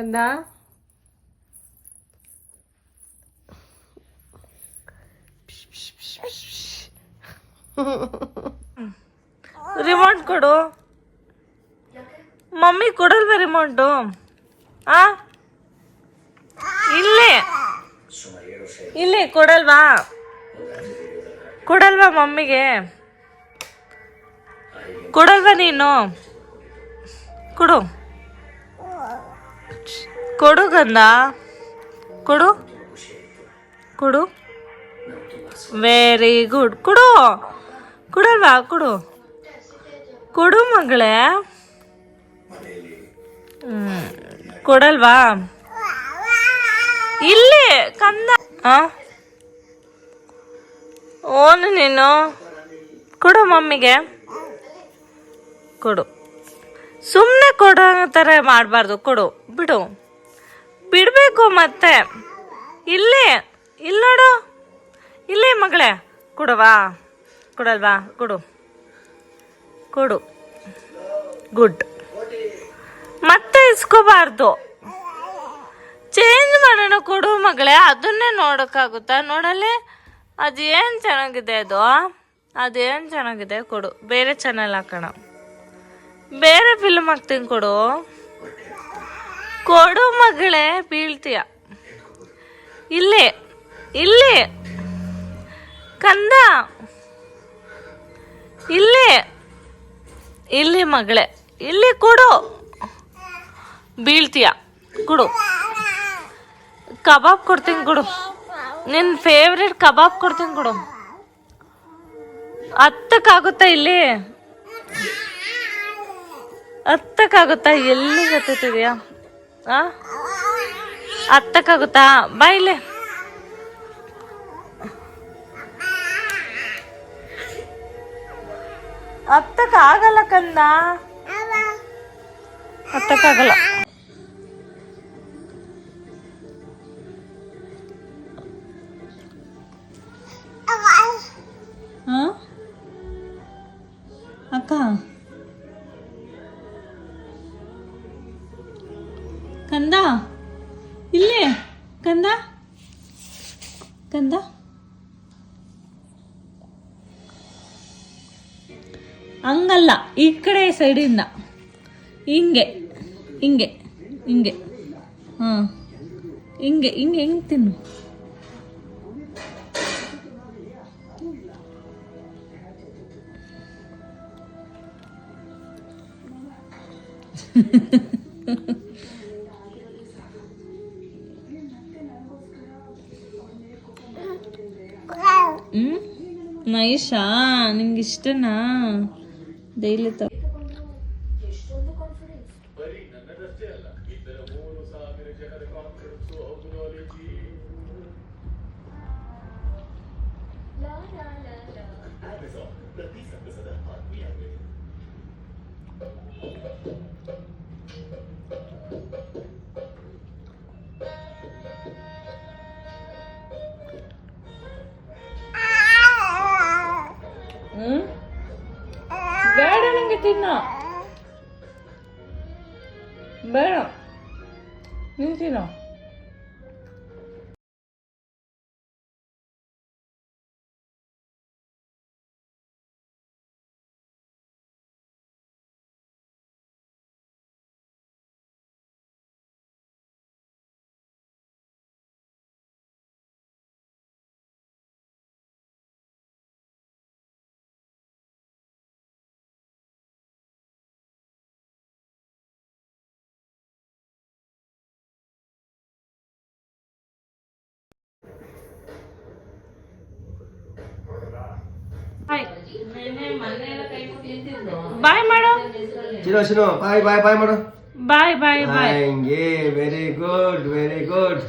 간다. Remote ಕೊಡು. Mummy ಕೊಡಲ್ವ remote ಆ? ಇಲ್ಲೇ. ಇಲ್ಲೇ ಕೊಡಲ್ವಾ? ಕೊಡಲ್ವಾ ಮಮ್ಮಿಗೆ? ಕೊಡಲ್ವಾ ನೀನು? ಕೊಡು. ಕೊಡು ಗಂಧ. ಕೊಡು. ಕೊಡು. ವೆರಿ ಗುಡ್ ಕೊಡು. ಕೊಡಲ್ವಾ? ಕೊಡು. ಕೊಡು ಮಗಳೇ. ಕೊಡಲ್ವಾ? ಇಲ್ಲಿ, ಕಂದ. ಓನು ನೀನು? ಕೊಡು ಮಮ್ಮಿಗೆ. ಕೊಡು. ಸುಮ್ಮನೆ ಕೊಡೋ ಥರ ಮಾಡಬಾರ್ದು. ಕೊಡು. ಬಿಡು. ಬಿಡಬೇಕು ಮತ್ತೆ. ಇಲ್ಲೇ, ಇಲ್ಲಿ ನೋಡು. ಇಲ್ಲೇ ಮಗಳೇ. ಕೊಡವಾ? ಕೊಡಲ್ವಾ? ಕೊಡು. ಕೊಡು. ಗುಡ್ ಮತ್ತೆ ಇಸ್ಕೋಬಾರ್ದು. ಚೇಂಜ್ ಮಾಡೋಣ ಕೊಡು ಮಗಳೇ. ಅದನ್ನೇ ನೋಡೋಕ್ಕಾಗುತ್ತಾ? ನೋಡಲ್ಲಿ? ಅದು ಏನು ಚೆನ್ನಾಗಿದೆ ಅದು ಅದೇನು ಚೆನ್ನಾಗಿದೆ ಕೊಡು. ಬೇರೆ ಚಾನಲ್ ಹಾಕೋಣ. ಬೇರೆ ಫಿಲ್ಮ್ ಹಾಕ್ತೀನಿ ಕೊಡು. ಕೊಡು ಮಗಳೇ, ಬೀಳ್ತೀಯ. ಇಲ್ಲಿ. ಇಲ್ಲಿ. ಕಂದ. ಇಲ್ಲಿ ಇಲ್ಲಿ ಮಗಳೇ, ಇಲ್ಲಿ ಕೊಡು. ಬೀಳ್ತೀಯ, ಕೊಡು. ಕಬಾಬ್ ಕೊಡ್ತೀನಿ ಕೊಡು. ನಿನ್ನ ಫೇವ್ರೆಟ್ ಕಬಾಬ್ ಕೊಡ್ತೀನಿ ಕೊಡು. ಹತ್ತಕ್ಕಾಗುತ್ತಾ ಇಲ್ಲಿ? ಹತ್ತಕ್ಕಾಗುತ್ತಾ? ಎಲ್ಲಿ ಹತ್ತಿದ್ಯಾ ಹತ್ತಕ್ಕಾಗುತ್ತಾ? ಬಾ ಇಲ್ಲಿ ಹತ್ತಕ್ಕಾಗಲ್ಲ ಕಂದ ಹತ್ತಕ್ಕಾಗಲ್ಲ ಹಾ ಅಕ್ಕ ಕಂದ ಇಲ್ಲಿ ಕಂದ ಕಂದ ಹಂಗಲ್ಲ ಈ ಕಡೆ ಸೈಡಿಂದ. ಹಿಂಗೆ ಹಿಂಗೆ ಹಿಂಗೆ. ಹಾಂ ಹಿಂಗೆ ಹಿಂಗೆ ಹೆಂಗೆ ತಿನ್ನು? ಹ್ಞೂ ನೈಶಾ ನಿಮ್ಗೆ ಇಷ್ಟನಾ? dele também. Tá- తిన్నా? బేడం నేను తిన్నా ಬಾಯ್ ಮಾಡು. ಚಿರೋ ಚಿರೋ ಬಾಯ್ ಬಾಯ್ ಬಾಯ್ ಮಾಡು. Bye bye bye. ಹಂಗೆ very good very good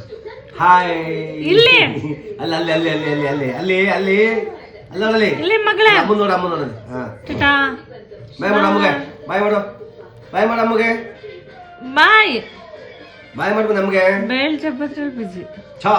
hi ಇಲ್ಲಿ. ಅಲ್ಲ ಅಲ್ಲಿ ಅಲ್ಲಿ ಅಲ್ಲಿ ಅಲ್ಲಿ ಅಲ್ಲಿ ಅಲ್ಲಿ ಅಲ್ಲಿ. ಅಲ್ಲ ಇಲ್ಲಿ ಮಗಳೇ. ಅಮ್ಮ ನೋಡು ಅಮ್ಮ ನೋಡು. ಹಾ. ಟಿಟಾ ಬಾಯ್ ಮಾಡು ಅಮ್ಮಗೆ. ಬಾಯ್ ಮಾಡು. ಬಾಯ್ ಮಾಡು ಅಮ್ಮಗೆ. ಬಾಯ್. ಬಾಯ್ ಮಾಡು ನಮಗೆ. ಬೇಲ್ ಚಪ್ಪತ್ರ ಬಿಜಿ ಛಾ.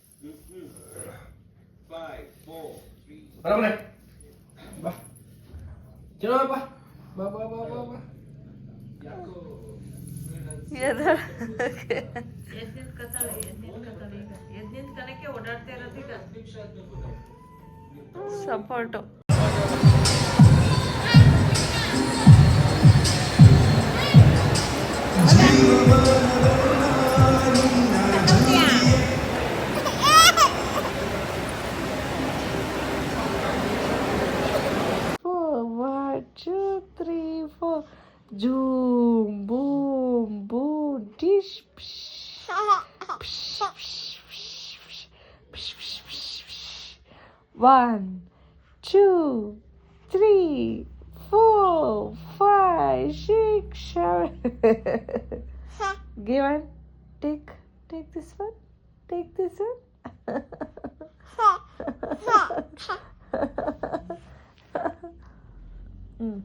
Berapa nih? Bah. Coba bah. Bah bah bah bah bah. ಎದರ್ ಎದ್ದಿದ್ ಕತ್ತಲೆ ಎದ್ದಿದ್ ಕತ್ತಲೆ ಎದ್ದಿದ್ ಕಲೆಗೆ ಓಡಾಡ್ತಾ ಇರೋದೀಗ ಸಪೋರ್ಟು ಜೀವನ One, two, three, four, five, six, seven. Give one. Take, take this one. Take this one. mm.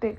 Take.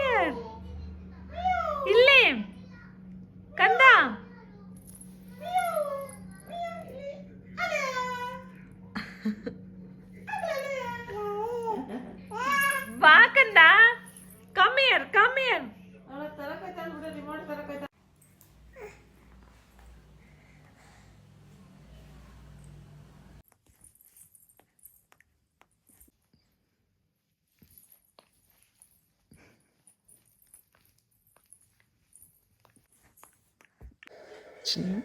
పాకండా కమేర్ కమేర్ చిన్న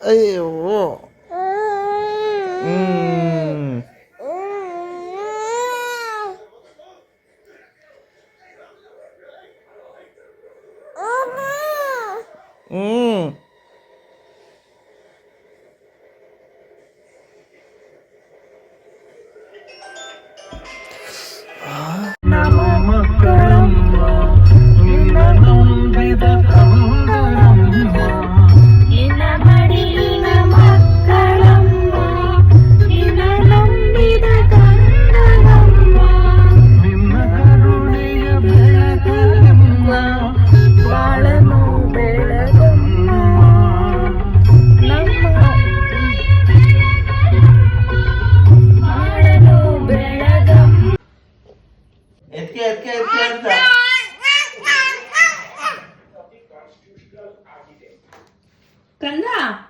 哎呦！干他